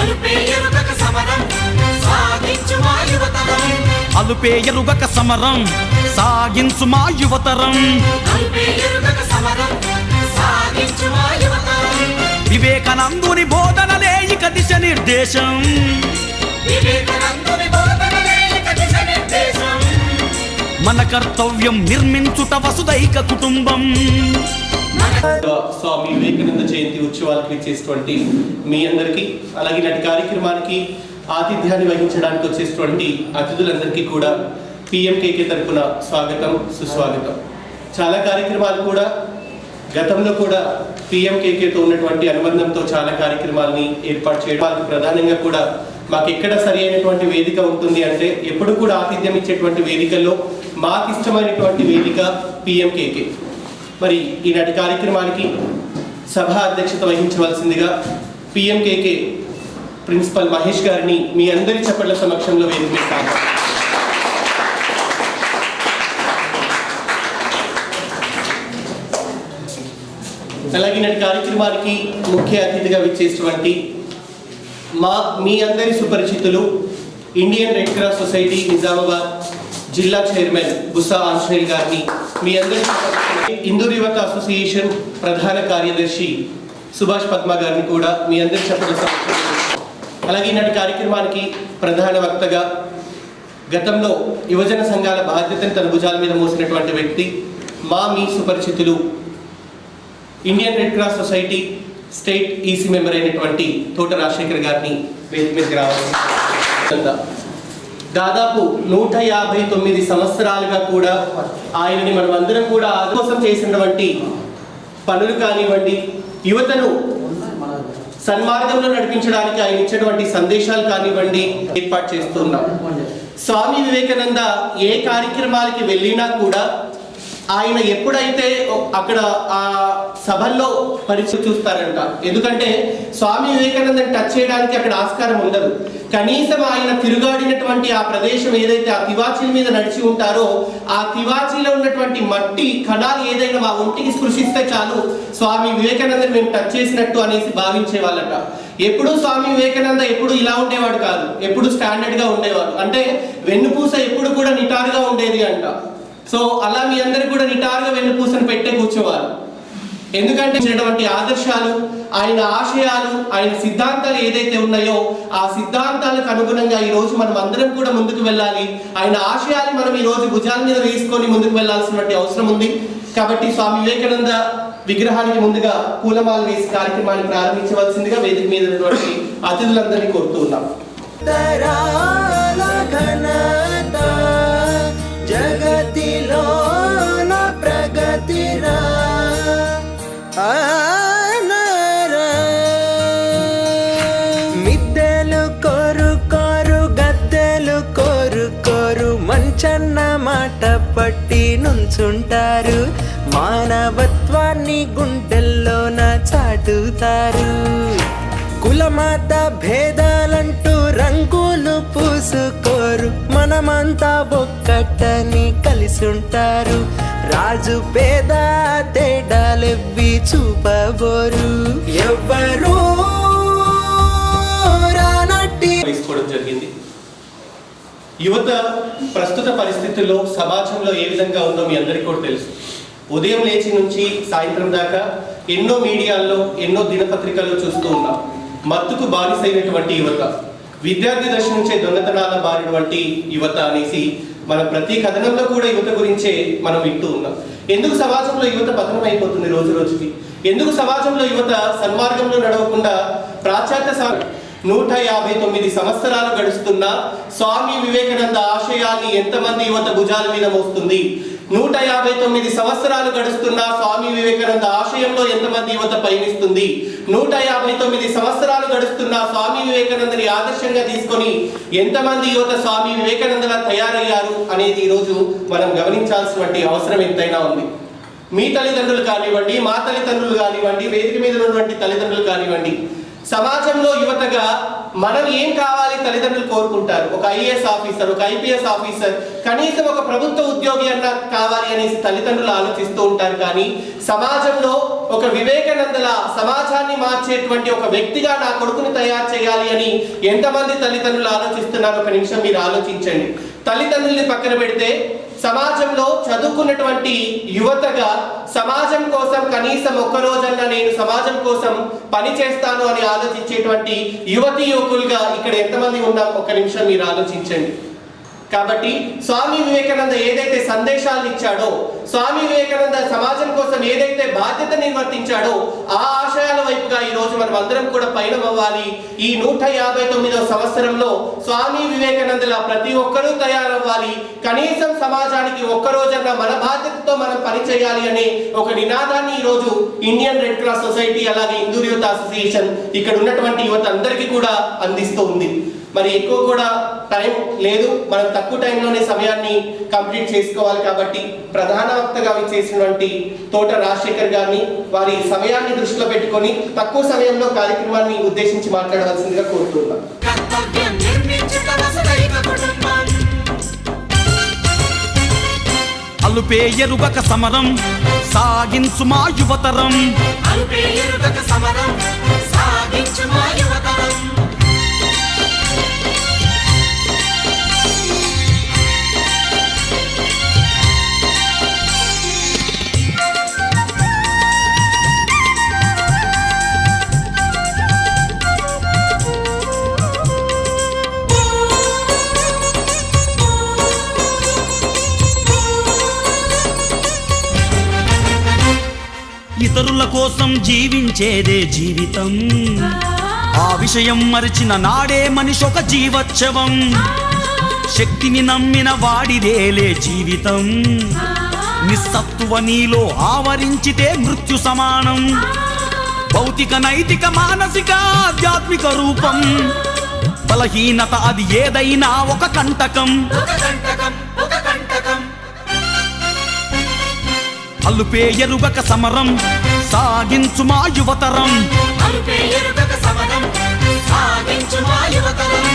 అలుపే ఎరుగక సమరం సాగించు మా యువతరం. అలుపే ఎరుగక సమరం సాగించు మా యువతరం. వివేకానందుని బోధనలే ఇక దిశ నిర్దేశం. మన కర్తవ్యం నిర్మించుట వసుదైక కుటుంబం. స్వామి వివేకానంద జయంతి ఉత్సవాలకు ఇచ్చేటువంటి మీ అందరికీ అలాగే నాటి కార్యక్రమానికి ఆతిథ్యాన్ని వహించడానికి వచ్చేటువంటి అతిథులందరికీ కూడా పిఎంకేకే తరపున స్వాగతం సుస్వాగతం. చాలా కార్యక్రమాలు కూడా గతంలో కూడా పిఎంకేకేతో ఉన్నటువంటి అనుబంధంతో చాలా కార్యక్రమాలని ఏర్పాటు చేయడం ప్రధానంగా కూడా మాకు ఎక్కడ సరి అయినటువంటి వేదిక ఉంటుంది అంటే ఎప్పుడు కూడా ఆతిథ్యం ఇచ్చేటువంటి వేదికల్లో మాకు ఇష్టమైనటువంటి వేదిక పిఎంకేకే. మరి ఈనాటి కార్యక్రమానికి సభ అధ్యక్షత వహించవలసిందిగా పిఎంకేకే ప్రిన్సిపల్ మహేష్ గారిని మీ అందరి చప్పట్ల సమక్షంలో వేదిక అలాగే ఈనాటి కార్యక్రమానికి ముఖ్య అతిథిగా విచ్చేసినటువంటి మా మీ అందరి సుపరిచితులు Indian Red Cross Society Nizamabad జిల్లా చైర్మన్ బుసా ఆంజనేయులు గారిని మీ అందరికీ హిందూ యువత అసోసియేషన్ ప్రధాన కార్యదర్శి సుభాష్ పద్మ గారిని కూడా మీ అందరి చెప్పడం అలాగే ఈనాటి కార్యక్రమానికి ప్రధాన వక్తగా గతంలో యువజన సంఘాల బాధ్యతను తన భుజాల మీద మోసినటువంటి వ్యక్తి మా మీ సుపరిచితులు Indian Red Cross Society state EC member అయినటువంటి తోట రాజశేఖర్ గారిని వేదిక మీదకి రావాలి దాదాపు నూట యాభై తొమ్మిది సంవత్సరాలుగా కూడా ఆయనని మనం అందరం కూడా కోసం చేసినటువంటి పనులు కానివ్వండి యువతను సన్మార్గంలో నడిపించడానికి ఆయన ఇచ్చినటువంటి సందేశాలు కానివ్వండి ఏర్పాటు చేస్తున్నాం స్వామి వివేకానంద ఏ కార్యక్రమాలకి వెళ్ళినా కూడా ఆయన ఎప్పుడైతే అక్కడ ఆ సభల్లో పరిచయం చూస్తారంట. ఎందుకంటే స్వామి వివేకానందని టచ్ చేయడానికి అక్కడ ఆస్కారం ఉండదు. కనీసం ఆయన తిరుగాడినటువంటి ఆ ప్రదేశం ఏదైతే ఆ తివాచీల మీద నడిచి ఉంటారో ఆ తివాచీలో ఉన్నటువంటి మట్టి కణాలు ఏదైనా మా ఒంటికి స్పృశిస్తే చాలు స్వామి వివేకానందని మేము టచ్ చేసినట్టు అనేసి భావించే వాళ్ళట ఎప్పుడు స్వామి వివేకానంద ఎప్పుడు ఇలా ఉండేవాడు కాదు. ఎప్పుడు స్టాండర్డ్గా ఉండేవాడు. అంటే వెన్నుపూస ఎప్పుడు కూడా నిటారుగా ఉండేది అంట. సో అలా మీ అందరు కూడా నిటారుగా పూసని పెట్టే కూర్చోవాలి. ఎందుకంటే ఇచ్చినటువంటి ఆదర్శాలు ఆయన ఆశయాలు ఆయన సిద్ధాంతాలు ఏదైతే ఉన్నాయో ఆ సిద్ధాంతాలకు అనుగుణంగా ఈ రోజు మనం అందరం కూడా ముందుకు వెళ్ళాలి. ఆయన ఆశయాలు మనం ఈ రోజు భుజాల మీద వేసుకొని ముందుకు వెళ్ళాల్సినటువంటి అవసరం ఉంది. కాబట్టి స్వామి వివేకానంద విగ్రహానికి ముందుగా పూలమాల వేసి కార్యక్రమాన్ని ప్రారంభించవలసిందిగా వేదిక మీద ఉన్నటువంటి అతిథులందరినీ కోరుతూ ఉన్నాం. నిల్చుంటారు మానవత్వాన్ని గుండెల్లోన చాటుతారు. కులమాత భేదాలంటూ రంగులు పూసుకోరు. మనమంతా ఒక్కటని కలిసుంటారు. రాజు పేద తేడాలెవ్వి చూపబోరు. ఎవ్వరూ యువత ప్రస్తుత పరిస్థితుల్లో సమాజంలో ఏ విధంగా ఉందో మీ అందరికీ కూడా తెలుసు. ఉదయం లేచి నుంచి సాయంత్రం దాకా ఎన్నో మీడియాల్లో ఎన్నో దినపత్రికల్లో చూస్తూ ఉన్నాం. మత్తుకు బానిసైనటువంటి యువత విద్యార్థి దశ నుంచే దొంగతనాల బారినటువంటి యువత అనేసి మన ప్రతి కథనంలో కూడా యువత గురించే మనం వింటూ ఉన్నాం. ఎందుకు సమాజంలో యువత పతనం అయిపోతుంది రోజు రోజుకి? ఎందుకు సమాజంలో యువత సన్మార్గంలో నడవకుండా ప్రాచాత్య సా- నూట యాభై తొమ్మిది సంవత్సరాలు గడుస్తున్నా స్వామి వివేకానంద ఆశయాన్ని ఎంతమంది యువత భుజాల మీద మోస్తుంది? నూట యాభై తొమ్మిది సంవత్సరాలు గడుస్తున్నా స్వామి వివేకానంద ఆశయంలో ఎంతమంది యువత పయనిస్తుంది? నూట యాభై తొమ్మిది సంవత్సరాలు గడుస్తున్నా స్వామి వివేకానందని ఆదర్శంగా తీసుకొని ఎంతమంది యువత స్వామి వివేకానందలా తయారయ్యారు అనేది ఈరోజు మనం గమనించాల్సినటువంటి అవసరం ఎంతైనా ఉంది. మీ తల్లిదండ్రులు కానివ్వండి మా తల్లిదండ్రులు కానివ్వండి వేదిక మీద ఉన్నటువంటి తల్లిదండ్రులు కానివ్వండి సమాజంలో యువతగా మనం ఏం కావాలి తల్లిదండ్రులు కోరుకుంటారు? ఒక ఐఏఎస్ ఆఫీసర్ ఒక ఐపీఎస్ ఆఫీసర్ కనీసం ఒక ప్రభుత్వ ఉద్యోగి అన్న కావాలి అనేసి తల్లిదండ్రులు ఆలోచిస్తూ ఉంటారు కానీ సమాజంలో ఒక వివేకానందల సమాజాన్ని మార్చేటువంటి ఒక వ్యక్తిగా నా కొడుకుని తయారు చేయాలి అని ఎంతమంది తల్లిదండ్రులు ఆలోచిస్తున్నారు? ఒక నిమిషం మీరు ఆలోచించండి. తల్లిదండ్రుల్ని పక్కన పెడితే సమాజంలో చదువుకున్నటువంటి యువతగా సమాజం కోసం కనీసం ఒక్కరోజన్నా నేను సమాజం కోసం పని చేస్తాను అని ఆలోచించేటువంటి యువతి యువకులుగా ఇక్కడ ఎంతమంది ఉన్నాం? ఒక నిమిషం మీరు ఆలోచించండి. కాబట్టి స్వామి వివేకానంద ఏదైతే సందేశాలు ఇచ్చాడో స్వామి వివేకానంద సమాజం కోసం ఏదైతే బాధ్యత నిర్వర్తించాడో ఆ ఆశయాల వైపుగా ఈ రోజు మనం అందరం కూడా పయనం అవ్వాలి ఈ నూట యాభై తొమ్మిదవ సంవత్సరంలో స్వామి వివేకానందల ప్రతి ఒక్కరూ తయారవ్వాలి. కనీసం సమాజానికి ఒక్కరోజన్నా మన బాధ్యతతో మనం పని చేయాలి అనే ఒక నినాదాన్ని ఈ రోజు ఇండియన్ రెడ్ క్రాస్ సొసైటీ అలాగే హిందూ యువత అసోసియేషన్ ఇక్కడ ఉన్నటువంటి యువత అందరికీ కూడా అందిస్తూ ఉంది. మరి ఎక్కువ కూడా టైం లేదు. మనం తక్కువ టైంలోనే సమయాన్ని కంప్లీట్ చేసుకోవాలి కాబట్టి ప్రధాన వక్తగా చేసినటువంటి తోట రాజశేఖర్ గారిని వారి సమయాన్ని దృష్టిలో పెట్టుకొని తక్కువ సమయంలో కార్యక్రమాన్ని ఉద్దేశించి మాట్లాడవలసిందిగా కోరుతున్నాను కుటుంబం. అలుపే ఎరుగక సమరం సాగించు మా యువతరం. అలుపే ఎరుగక సమరం. పనుల కోసం జీవించేదే జీవితం. ఆ విషయం మరిచిన నాడే మనిషి ఒక జీవోత్సవం. శక్తిని నమ్మిన వాడిదేలే జీవితం. నిస్సత్తువ నీలో ఆవరించితే మృత్యు సమానం. భౌతిక నైతిక మానసిక ఆధ్యాత్మిక రూపం. బలహీనత అది ఏదైనా ఒక కంటకం ఒక కంటకం. అల్లుపే ఎరుగక సమరం సాగించు మా యువతరం. అలుపే ఎరుగక సమరం సాగించు మా యువతరం.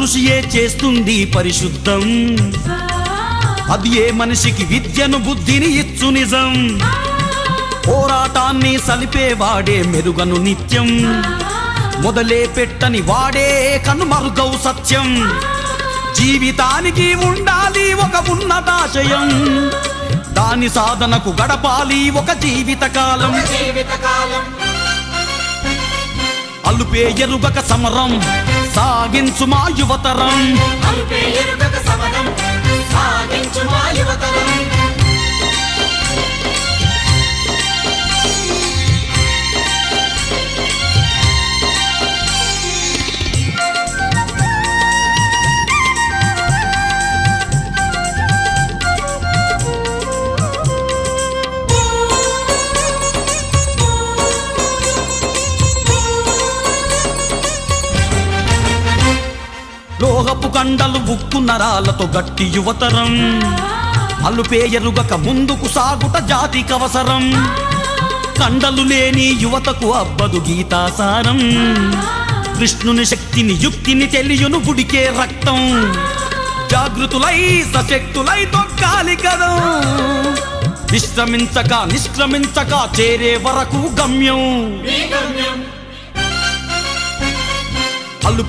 కృషియే చేస్తుంది పరిశుద్ధం. అది ఏ మనిషికి విద్యను బుద్ధిని ఇచ్చు నిజం. పోరాటాన్ని సలిపేవాడే మెరుగను నిత్యం. మొదలే పెట్టని వాడే కనుమరుగవు సత్యం. జీవితానికి ఉండాలి ఒక ఉన్నతాశయం దాని సాధనకు గడపాలి ఒక జీవితకాలం జీవితకాలం. అల్లుపే ఎరుగక సమరం సాగించు మా యువతరం. అలుపే ఎరుగక సమరం సాగించు మా యువతరం. లోహపు కండలు ఉక్కు నరాలతో గట్టి యువతరం. అలుపేయరుగక ముందుకు సాగుట జాతికవసరం కండలు లేని యువతకు అబ్బదు గీతాసారం. కృష్ణుని శక్తిని యుక్తిని తెలియను గుడికే రక్తం. జాగృతులై సశక్తులై తొక్కాలి కదం. విశ్రమించక నిష్క్రమించక చేరే వరకు గమ్యం.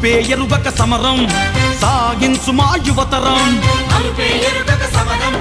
మీ ఎరుగక సమరం. సాగించు మా యువతరం సమరం.